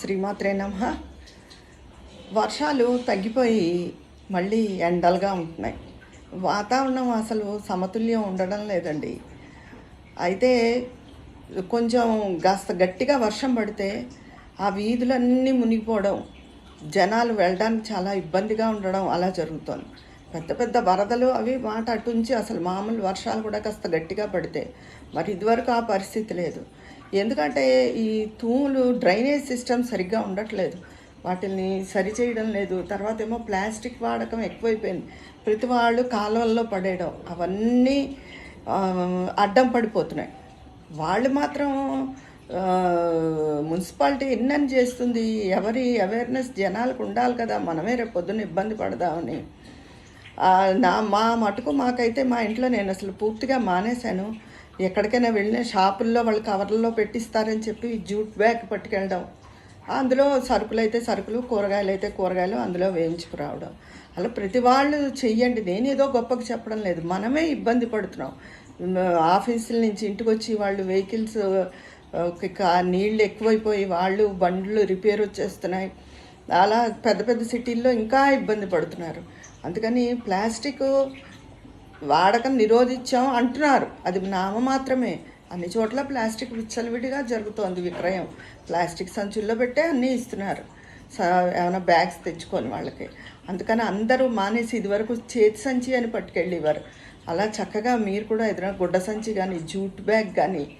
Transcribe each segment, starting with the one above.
శ్రీమాత్రే నమ. వర్షాలు తగ్గిపోయి మళ్ళీ ఎండలుగా ఉంటున్నాయి. వాతావరణం అసలు సమతుల్యం ఉండడం లేదండి. అయితే కొంచెం కాస్త గట్టిగా వర్షం పడితే ఆ వీధులన్నీ మునిగిపోవడం జనాలు వెళ్ళడానికి చాలా ఇబ్బందిగా ఉండడం అలా జరుగుతోంది. పెద్ద పెద్ద వరదలు అవి మాట అటుంచి అసలు మామూలు వర్షాలు కూడా కాస్త గట్టిగా పడితే మరి ఇదివరకు ఆ పరిస్థితి లేదు. ఎందుకంటే ఈ తూములు డ్రైనేజ్ సిస్టమ్ సరిగ్గా ఉండట్లేదు. వాటిని సరిచేయడం లేదు. తర్వాత ఏమో ప్లాస్టిక్ వాడకం ఎక్కువైపోయింది. ప్రతి వాళ్ళు కాలువల్లో పడేయడం. అవన్నీ అడ్డం పడిపోతున్నాయి. వాళ్ళు మాత్రం మున్సిపాలిటీ ఎన్నని చేస్తుంది? ఎవరి అవేర్నెస్ జనాలకు ఉండాలి కదా. మనమే రేపు పొద్దున్న ఇబ్బంది పడదామని. నా మా మటుకు మాకైతే మా ఇంట్లో నేను అసలు పూర్తిగా మానేశాను. ఎక్కడికైనా వెళ్ళిన షాపుల్లో వాళ్ళు కవర్లలో పెట్టిస్తారని చెప్పి జూట్ బ్యాగ్ పట్టుకెళ్ళడం. అందులో సరుకులు అయితే సరుకులు కూరగాయలు అయితే కూరగాయలు అందులో వేయించుకురావడం అలా ప్రతి వాళ్ళు చెయ్యండి. నేను ఏదో గొప్పగా చెప్పడం లేదు. మనమే ఇబ్బంది పడుతున్నాం. ఆఫీసుల నుంచి ఇంటికి వచ్చి వాళ్ళు వెహికల్స్ నీళ్ళు ఎక్కువైపోయి వాళ్ళు బండ్లు రిపేర్ వచ్చేస్తున్నాయి. అలా పెద్ద పెద్ద సిటీల్లో ఇంకా ఇబ్బంది పడుతున్నారు. అందుకని ప్లాస్టిక్ వాడకం నిరోధించాం అంటున్నారు. అది నామ మాత్రమే. అన్ని చోట్ల ప్లాస్టిక్ విచ్చలవిడిగా జరుగుతోంది విక్రయం. ప్లాస్టిక్ సంచుల్లో పెట్టే అన్నీ ఇస్తున్నారు. ఏమైనా బ్యాగ్స్ తెచ్చుకొని వాళ్ళకి. అందుకని అందరూ మానేసి ఇదివరకు చేతి సంచి అని పట్టుకెళ్ళేవారు. అలా చక్కగా మీరు కూడా ఏదైనా గుడ్డ సంచి కానీ జూట్ బ్యాగ్ కానీ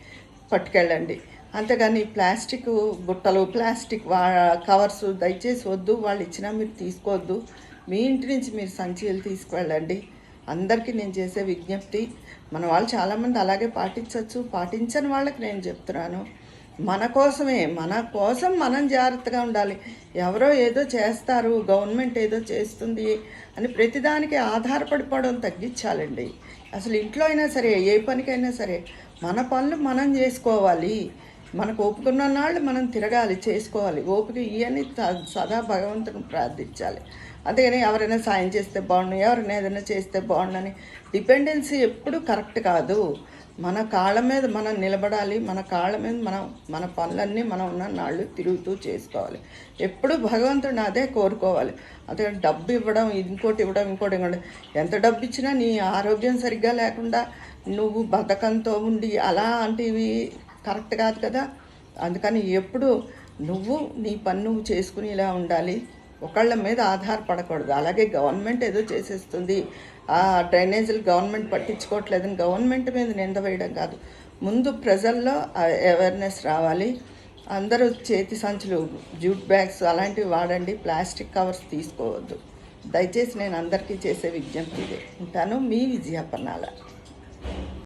పట్టుకెళ్ళండి. అంతేగాని ప్లాస్టిక్ బుట్టలు ప్లాస్టిక్ వా కవర్స్ దయచేసి వద్దు. వాళ్ళు ఇచ్చినా మీరు తీసుకోవద్దు. మీ ఇంటి నుంచి మీరు సంచీలు తీసుకువెళ్ళండి. అందరికీ నేను చేసే విజ్ఞప్తి మన వాళ్ళు చాలామంది అలాగే పాటించవచ్చు పాటించని వాళ్ళకి నేను చెప్తున్నాను. మన కోసమే మన కోసం మనం జాగ్రత్తగా ఉండాలి. ఎవరో ఏదో చేస్తారు గవర్నమెంట్ ఏదో చేస్తుంది అని ప్రతిదానికి ఆధారపడిపోవడం తగ్గించాలండి. అసలు ఇంట్లో అయినా సరే ఏ పనికైనా సరే మన పనులు మనం చేసుకోవాలి. మనకు ఓపుకున్న నాళ్ళు మనం తిరగాలి చేసుకోవాలి. ఓపిక ఇవన్నీ సదా భగవంతుని ప్రార్థించాలి. అంతేగాని ఎవరైనా సాయం చేస్తే బాగుండు ఎవరైనా ఏదైనా చేస్తే బాగుండని డిపెండెన్సీ ఎప్పుడు కరెక్ట్ కాదు. మన కాళ్ళ మీద మనం నిలబడాలి మన కాళ్ళ మీద మనం మన పనులన్నీ మనం ఉన్న నాళ్ళు తిరుగుతూ చేసుకోవాలి. ఎప్పుడు భగవంతుడిని అదే కోరుకోవాలి. అదే డబ్బు ఇవ్వడం ఇంకోటి ఇవ్వడం ఇంకోటి ఇవ్వడం ఎంత డబ్బు ఇచ్చినా నీ ఆరోగ్యం సరిగ్గా లేకుండా నువ్వు బతకంతో ఉండి అలాంటివి కరెక్ట్ కాదు కదా? అందుకని ఎప్పుడు నువ్వు నీ పని నువ్వు చేసుకునేలా ఉండాలి. ఒకళ్ళ మీద ఆధారపడకూడదు. అలాగే గవర్నమెంట్ ఏదో చేసేస్తుంది. ఆ డ్రైనేజీలు గవర్నమెంట్ పట్టించుకోవట్లేదని గవర్నమెంట్ మీద నింద వేయడం కాదు. ముందు ప్రజల్లో అవేర్నెస్ రావాలి. అందరూ చేతి సంచులు జూట్ బ్యాగ్స్ అలాంటివి వాడండి. ప్లాస్టిక్ కవర్స్ తీసుకోవద్దు. దయచేసి నేను అందరికీ చేసే విజ్ఞప్తి ఇదే. ఉంటాను మీ విజయపన్నాల.